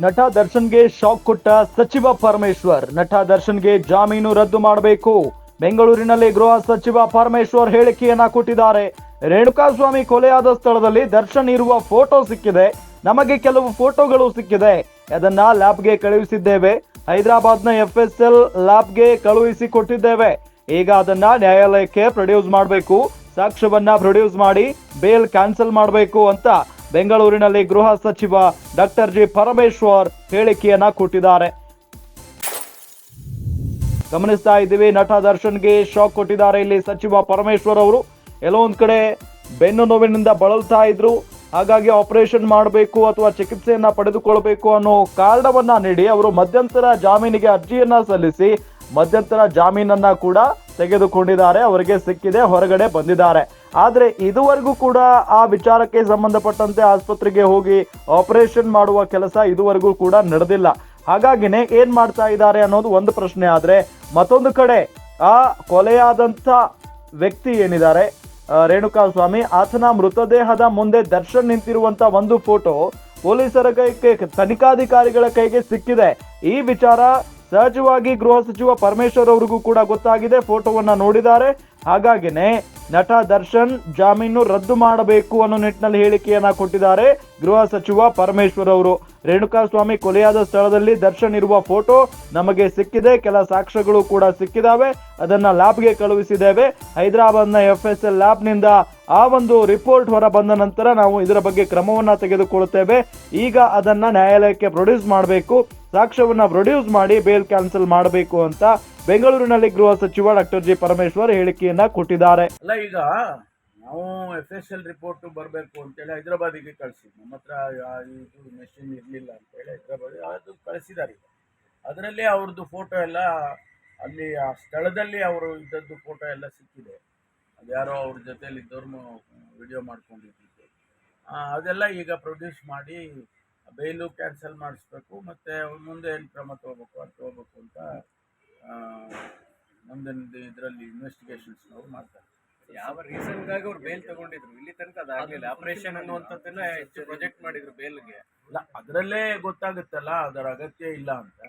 ನಟ ದರ್ಶನ್ಗೆ ಶಾಕ್ ಕೊಟ್ಟ ಸಚಿವ ಪರಮೇಶ್ವರ್. ನಟ ದರ್ಶನ್ಗೆ ಜಾಮೀನು ರದ್ದು ಮಾಡಬೇಕು. ಬೆಂಗಳೂರಿನಲ್ಲಿ ಗೃಹ ಸಚಿವ ಪರಮೇಶ್ವರ್ ಹೇಳಿಕೆಯನ್ನ ಕೊಟ್ಟಿದ್ದಾರೆ. ರೇಣುಕಾಸ್ವಾಮಿ ಕೊಲೆಯಾದ ಸ್ಥಳದಲ್ಲಿ ದರ್ಶನ್ ಇರುವ ಫೋಟೋ ಸಿಕ್ಕಿದೆ. ನಮಗೆ ಕೆಲವು ಫೋಟೋಗಳು ಸಿಕ್ಕಿದೆ. ಅದನ್ನ ಲ್ಯಾಬ್ಗೆ ಕಳುಹಿಸಿದ್ದೇವೆ. ಹೈದರಾಬಾದ್ನ ಎಫ್ ಎಸ್ ಎಲ್ ಲ್ಯಾಬ್ಗೆ ಕಳುಹಿಸಿ ಕೊಟ್ಟಿದ್ದೇವೆ. ಈಗ ಅದನ್ನ ನ್ಯಾಯಾಲಯಕ್ಕೆ ಪ್ರೊಡ್ಯೂಸ್ ಮಾಡಬೇಕು. ಸಾಕ್ಷ್ಯವನ್ನ ಪ್ರೊಡ್ಯೂಸ್ ಮಾಡಿ, ಬೇಲ್ ಕ್ಯಾನ್ಸಲ್ ಮಾಡಬೇಕು ಅಂತ ಬೆಂಗಳೂರಿನಲ್ಲಿ ಗೃಹ ಸಚಿವ ಡಾಕ್ಟರ್ ಜಿ ಪರಮೇಶ್ವರ್ ಹೇಳಿಕೆಯನ್ನ ಕೊಟ್ಟಿದ್ದಾರೆ. ಗಮನಿಸ್ತಾ ಇದ್ದೀವಿ, ನಟ ದರ್ಶನ್ಗೆ ಶಾಕ್ ಕೊಟ್ಟಿದ್ದಾರೆ ಇಲ್ಲಿ ಸಚಿವ ಪರಮೇಶ್ವರ್ ಅವರು. ಎಲ್ಲೋ ಒಂದ್ ಕಡೆ ಬೆನ್ನು ನೋವಿನಿಂದ ಬಳಲ್ತಾ ಇದ್ರು. ಹಾಗಾಗಿ ಆಪರೇಷನ್ ಮಾಡಬೇಕು ಅಥವಾ ಚಿಕಿತ್ಸೆಯನ್ನ ಪಡೆದುಕೊಳ್ಬೇಕು ಅನ್ನೋ ಕಾರಣವನ್ನ ನೀಡಿ ಅವರು ಮಧ್ಯಂತರ ಜಾಮೀನಿಗೆ ಅರ್ಜಿಯನ್ನ ಸಲ್ಲಿಸಿ ಮಧ್ಯಂತರ ಜಾಮೀನನ್ನ ಕೂಡ ತೆಗೆದುಕೊಂಡಿದ್ದಾರೆ. ಅವರಿಗೆ ಸಿಕ್ಕಿದೆ, ಹೊರಗಡೆ ಬಂದಿದ್ದಾರೆ. ಆದ್ರೆ ಇದುವರೆಗೂ ಕೂಡ ಆ ವಿಚಾರಕ್ಕೆ ಸಂಬಂಧಪಟ್ಟಂತೆ ಆಸ್ಪತ್ರೆಗೆ ಹೋಗಿ ಆಪರೇಷನ್ ಮಾಡುವ ಕೆಲಸ ಇದುವರೆಗೂ ಕೂಡ ನಡೆದಿಲ್ಲ. ಹಾಗಾಗಿನೇ ಏನ್ ಮಾಡ್ತಾ ಇದ್ದಾರೆ ಅನ್ನೋದು ಒಂದು ಪ್ರಶ್ನೆ ಆದರೆ ಮತ್ತೊಂದು ಕಡೆ ಆ ಕೊಲೆಯಾದಂತ ವ್ಯಕ್ತಿ ಏನಿದ್ದಾರೆ? ರೇಣುಕಾ ಸ್ವಾಮಿ ಆತನ ಮೃತದೇಹದ ಮುಂದೆ ದರ್ಶನ್ ನಿಂತಿರುವಂತ ಒಂದು ಫೋಟೋ ಪೊಲೀಸರ ಕೈಗೆ, ತನಿಖಾಧಿಕಾರಿಗಳ ಕೈಗೆ ಸಿಕ್ಕಿದೆ. ಈ ವಿಚಾರ ಸಹಜವಾಗಿ ಗೃಹ ಸಚಿವ ಪರಮೇಶ್ವರ್ ಅವರಿಗೂ ಕೂಡ ಗೊತ್ತಾಗಿದೆ. ಫೋಟೋವನ್ನ ನೋಡಿದ್ದಾರೆ. ಹಾಗಾಗಿನೇ ನಟ ದರ್ಶನ್ ಜಾಮೀನು ರದ್ದು ಮಾಡಬೇಕು ಅನ್ನೋ ನಿಟ್ಟಿನಲ್ಲಿ ಹೇಳಿಕೆಯನ್ನ ಕೊಟ್ಟಿದ್ದಾರೆ. ಗೃಹ ಸಚಿವ ಪರಮೇಶ್ವರ್ ಅವರು. ರೇಣುಕಾಸ್ವಾಮಿ ಕೊಲೆಯಾದ ಸ್ಥಳದಲ್ಲಿ ದರ್ಶನ್ ಇರುವ ಫೋಟೋ ನಮಗೆ ಸಿಕ್ಕಿದೆ. ಕೆಲ ಸಾಕ್ಷ್ಯಗಳು ಕೂಡ ಸಿಕ್ಕಿದಾವೆ. ಅದನ್ನ ಲ್ಯಾಬ್ಗೆ ಕಳುಹಿಸಿದ್ದೇವೆ. ಹೈದರಾಬಾದ್ನ ಎಫ್ ಎಸ್ ಎಲ್ ಲ್ಯಾಬ್ನಿಂದ ಆ ಒಂದು ರಿಪೋರ್ಟ್ ಹೊರ ಬಂದ ನಂತರ ನಾವು ಇದರ ಬಗ್ಗೆ ಕ್ರಮವನ್ನ ತೆಗೆದುಕೊಳ್ಳುತ್ತೇವೆ. ಈಗ ಅದನ್ನ ನ್ಯಾಯಾಲಯಕ್ಕೆ ಪ್ರೊಡ್ಯೂಸ್ ಮಾಡಬೇಕು. ಸಾಕ್ಷ್ಯವನ್ನ ಪ್ರೊಡ್ಯೂಸ್ ಮಾಡಿ ಬೇಲ್ ಕ್ಯಾನ್ಸಲ್ ಮಾಡಬೇಕು ಅಂತ ಬೆಂಗಳೂರಿನಲ್ಲಿ ಗೃಹ ಸಚಿವ ಡಾಕ್ಟರ್ ಜಿ ಪರಮೇಶ್ವರ್ ಹೇಳಿಕೆಯನ್ನ ಕೊಟ್ಟಿದ್ದಾರೆ. ಅಲ್ಲ, ಈಗ ನಾವು ಎಫ್ ಎಸ್ ಎಲ್ ರಿಪೋರ್ಟ್ ಬರಬೇಕು ಅಂತೇಳಿ ಹೈದರಾಬಾದಿಗೆ ಕಳಿಸಿ. ನಮ್ಮ ಹತ್ರ ಇದು ಮೆಷಿನ್ ಇರಲಿಲ್ಲ ಅಂತೇಳಿ ಹೈದರಾಬಾದ್ ಅದು ಕಳಿಸಿದ್ದಾರೆ ಅದರಲ್ಲಿ ಅವ್ರದ್ದು ಫೋಟೋ ಎಲ್ಲ ಅಲ್ಲಿ ಆ ಸ್ಥಳದಲ್ಲಿ ಅವರು ಇದ್ದದ್ದು ಫೋಟೋ ಎಲ್ಲ ಸಿಕ್ಕಿದೆ. ಯಾರೋ ಅವ್ರ ಜೊತೆಲಿ ಇದ್ದವ್ರು ವಿಡಿಯೋ ಮಾಡ್ಕೊಂಡಿದ್ದು ಆ, ಅದೆಲ್ಲ ಈಗ ಪ್ರೊಡ್ಯೂಸ್ ಮಾಡಿ ಬೇಲು ಕ್ಯಾನ್ಸಲ್ ಮಾಡಿಸ್ಬೇಕು ಮತ್ತು ಮುಂದೆ ಏನು ಕ್ರಮ ತಗೋಬೇಕು ಅದು ತಗೋಬೇಕು ಅಂತ ಮುಂದಿನ ಇದರಲ್ಲಿ ಇನ್ವೆಸ್ಟಿಗೇಷನ್ಸ್ ನಾವು ಮಾಡ್ತಾರೆ. ಯಾವ ರೀಸನ್ಗಾಗಿ ಅವ್ರು ಬೇಲ್ ತಗೊಂಡಿದ್ರು? ಇಲ್ಲಿ ತನಕ ಅದಾಗ್ಲಿಲ್ಲ ಆಪರೇಷನ್ ಅನ್ನುವಂಥದ್ದನ್ನ ಹೆಚ್ಚು ಪ್ರೊಜೆಕ್ಟ್ ಮಾಡಿದ್ರು ಬೇಲ್ಗೆ ಇಲ್ಲ ಅದರಲ್ಲೇ ಗೊತ್ತಾಗುತ್ತಲ್ಲ ಅದರ ಅಗತ್ಯ ಇಲ್ಲ ಅಂತ.